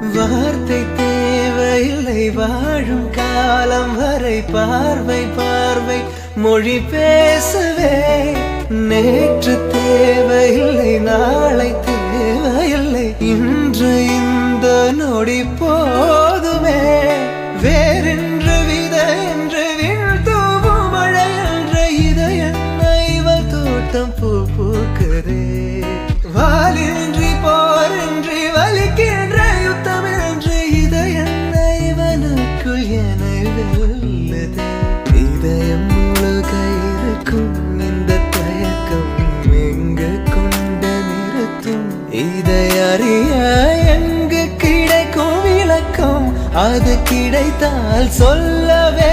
வார்த்தை தேவையில்லை வாழும் காலம் வரை பார்வை பார்வை மொழி பேசவே நேற்று தேவையில்லை நாளை தேவையில்லை இன்று இந்த நொடி போதுமே. வேறென்று வித என்று வீழ்த்தூவும் மழை என்ற இதயம் இவள் தோட்டம் பூ பூக்குதே. இருக்கும் இந்த தயக்கம் எங்க கொண்டு நிறுத்தும்? இதை அறிய எங்கு கிடைக்கும் விளக்கம்? அது கிடைத்தால் சொல்லவே